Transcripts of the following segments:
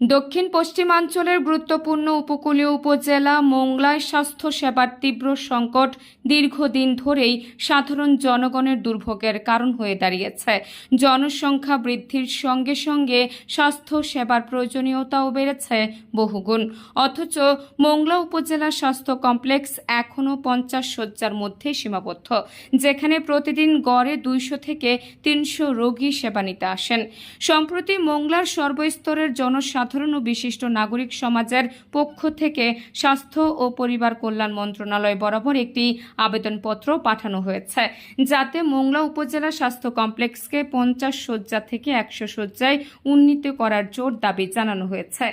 দক্ষিণ পশ্চিমাঞ্চলের গুরুত্বপূর্ণ উপকূলীয় উপজেলা মোংলায় স্বাস্থ্য সেবার তীব্র সংকট দীর্ঘদিন ধরেই সাধারণ জনগণের দুর্ভোগের কারণ হয়ে দাঁড়িয়েছে। জনসংখ্যা বৃদ্ধির সঙ্গে সঙ্গে স্বাস্থ্য সেবার প্রয়োজনীয়তাও বেড়েছে বহুগুণ। অথচ মোংলা উপজেলা স্বাস্থ্য কমপ্লেক্স এখনও পঞ্চাশ শয্যার মধ্যে সীমাবদ্ধ, যেখানে প্রতিদিন গড়ে দুইশো থেকে তিনশো রোগী সেবা নিতে আসেন। সম্প্রতি মোংলার সর্বস্তরের জনসাধারণ ও বিশিষ্ট নাগরিক সমাজের পক্ষ থেকে স্বাস্থ্য ও পরিবার কল্যাণ মন্ত্রণালয় বরাবর একটি আবেদনপত্র পাঠানো হয়েছে, যাতে মোংলা উপজেলা স্বাস্থ্য কমপ্লেক্সকে পঞ্চাশ শয্যা থেকে একশো শয্যায় উন্নীত করার জোর দাবি জানানো হয়েছে।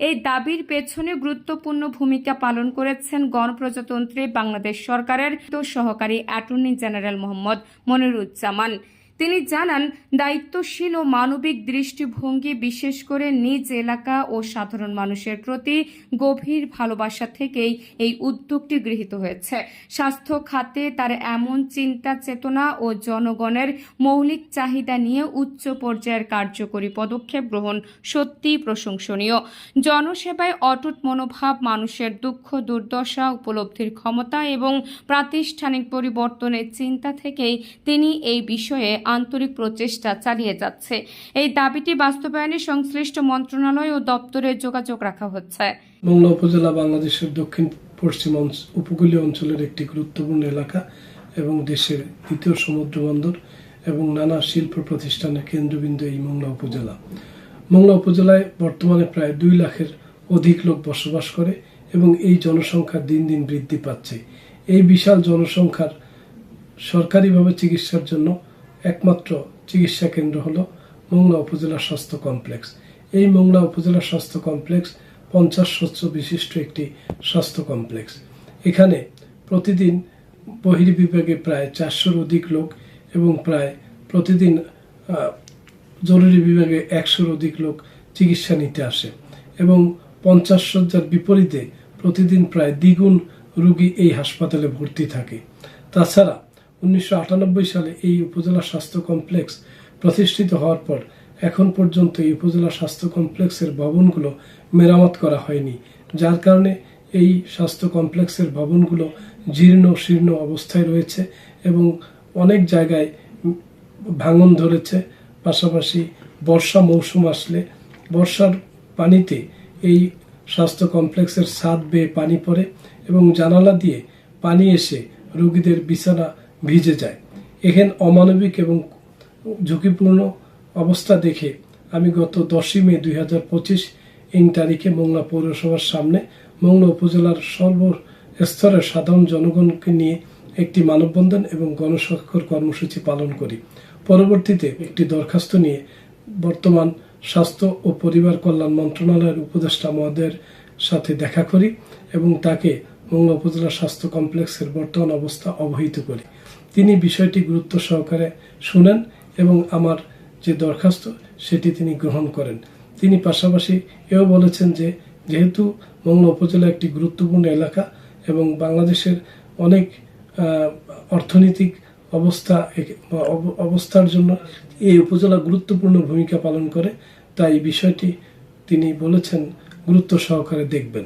এই দাবির পেছনে গুরুত্বপূর্ণ ভূমিকা পালন করেছেন গণপ্রজাতন্ত্রী বাংলাদেশ সরকারের সহকারী অ্যাটর্নি জেনারেল মোহাম্মদ মনিরুজ্জামান। তিনি জানান, দায়িত্বশীল ও মানবিক দৃষ্টিভঙ্গি বিশেষ করে নিজ এলাকা ও সাধারণ মানুষের প্রতি গভীর ভালোবাসা থেকেই এই উদ্যোগটি গৃহীত হয়েছে। স্বাস্থ্য খাতে তার এমন চিন্তা চেতনা ও জনগণের মৌলিক চাহিদা নিয়ে উচ্চ পর্যায়ের কার্যকরী পদক্ষেপ গ্রহণ সত্যিই প্রশংসনীয়। জনসেবায় অটুট মনোভাব, মানুষের দুঃখ, দুর্দশা, উপলব্ধির ক্ষমতা এবং প্রাতিষ্ঠানিক পরিবর্তনের চিন্তা থেকেই তিনি এই বিষয়ে আন্তরিক প্রচেষ্টা চালিয়ে যাচ্ছে। এই দাবিটি বাস্তবায়নে সংশ্লিষ্ট মন্ত্রণালয় ও দপ্তরে যোগাযোগ রাখা হচ্ছে। মোংলা উপজেলা বাংলাদেশের দক্ষিণ পশ্চিম উপকূলীয় অঞ্চলের একটি গুরুত্বপূর্ণ এলাকা এবং দেশের দ্বিতীয় সমুদ্র বন্দর এবং নানা শিল্প প্রতিষ্ঠানের কেন্দ্রবিন্দু এই মোংলা উপজেলা। মোংলা উপজেলায় বর্তমানে প্রায় দুই লাখের অধিক লোক বসবাস করে এবং এই জনসংখ্যা দিন দিন বৃদ্ধি পাচ্ছে। এই বিশাল জনসংখ্যার সরকারিভাবে চিকিৎসার জন্য একমাত্র চিকিৎসা কেন্দ্র হলো মোংলা উপজেলা স্বাস্থ্য কমপ্লেক্স। এই মোংলা উপজেলা স্বাস্থ্য কমপ্লেক্স পঞ্চাশ শস্য বিশিষ্ট একটি স্বাস্থ্য কমপ্লেক্স। এখানে প্রতিদিন বহির্বিভাগে প্রায় চারশোর অধিক লোক এবং প্রায় প্রতিদিন জরুরি বিভাগে একশোর অধিক লোক চিকিৎসা নিতে আসে এবং পঞ্চাশ শয্যার বিপরীতে প্রতিদিন প্রায় দ্বিগুণ রোগী এই হাসপাতালে ভর্তি থাকে। তাছাড়া উনিশশো আটানব্বই সালে এই উপজেলা স্বাস্থ্য কমপ্লেক্স প্রতিষ্ঠিত হওয়ার পর এখন পর্যন্ত এই উপজেলা স্বাস্থ্য কমপ্লেক্সের ভবনগুলো মেরামত করা হয়নি, যার কারণে এই স্বাস্থ্য কমপ্লেক্সের ভবনগুলো জীর্ণ শীর্ণ অবস্থায় রয়েছে এবং অনেক জায়গায় ভাঙন ধরেছে। পাশাপাশি বর্ষা মৌসুম আসলে বর্ষার পানিতে এই স্বাস্থ্য কমপ্লেক্সের ছাদ বেয়ে পানি পড়ে এবং জানালা দিয়ে পানি এসে রোগীদের বিছানা ভিজে যায়। এখানে অমানবিক এবং ঝুঁকিপূর্ণ অবস্থা দেখে আমি গত দশই মে দুই হাজার পঁচিশ ইং তারিখে মোংলা পৌরসভার সামনে মোংলা উপজেলার সর্বস্তরের সাধারণ জনগণকে নিয়ে একটি মানববন্ধন এবং গণস্বাক্ষর কর্মসূচি পালন করি। পরবর্তীতে একটি দরখাস্ত নিয়ে বর্তমান স্বাস্থ্য ও পরিবার কল্যাণ মন্ত্রণালয়ের উপদেষ্টা মহোদয়ের সাথে দেখা করি এবং তাকে মোংলা উপজেলা স্বাস্থ্য কমপ্লেক্সের বর্তমান অবস্থা অবহিত করি। তিনি বিষয়টি গুরুত্ব সহকারে শুনেন এবং আমার যে দরখাস্ত, সেটি তিনি গ্রহণ করেন। তিনি পাশাপাশি এও বলেছেন যে, যেহেতু মোংলা উপজেলা একটি গুরুত্বপূর্ণ এলাকা এবং বাংলাদেশের অনেক অর্থনৈতিক অবস্থা অব- অবস্থার জন্য এই উপজেলা গুরুত্বপূর্ণ ভূমিকা পালন করে, তাই বিষয়টি তিনি বলেছেন, গুরুত্ব সহকারে দেখবেন।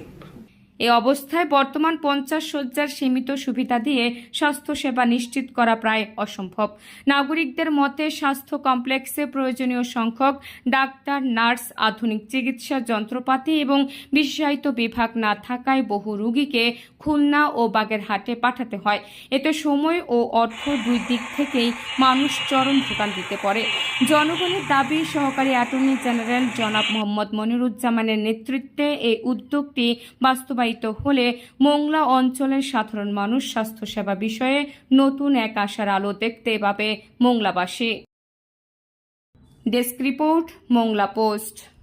এ অবস্থায় বর্তমান পঞ্চাশ শয্যার সীমিত সুবিধা দিয়ে স্বাস্থ্যসেবা নিশ্চিত করা প্রায় অসম্ভব। নাগরিকদের মতে স্বাস্থ্য কমপ্লেক্সে প্রয়োজনীয় সংখ্যক ডাক্তার, নার্স, আধুনিক চিকিৎসা যন্ত্রপাতি এবং বিশেষায়িত বিভাগ না থাকায় বহু রোগীকে খুলনা ও বাগেরহাটে পাঠাতে হয়। এতে সময় ও অর্থ দুই দিক থেকেই মানুষ চরম ভোগান্তিতে পড়ে জনগণের দাবি, সহকারী অ্যাটর্নি জেনারেল জনাব মোহাম্মদ মনিরুজ্জামানের নেতৃত্বে এই উদ্যোগটি বাস্তবায়িত হলে মোংলা অঞ্চলের সাধারণ মানুষ স্বাস্থ্যসেবা বিষয়ে নতুন এক আশার আলো দেখতে পাবে মোংলাবাসী। Desk report, Mongla post.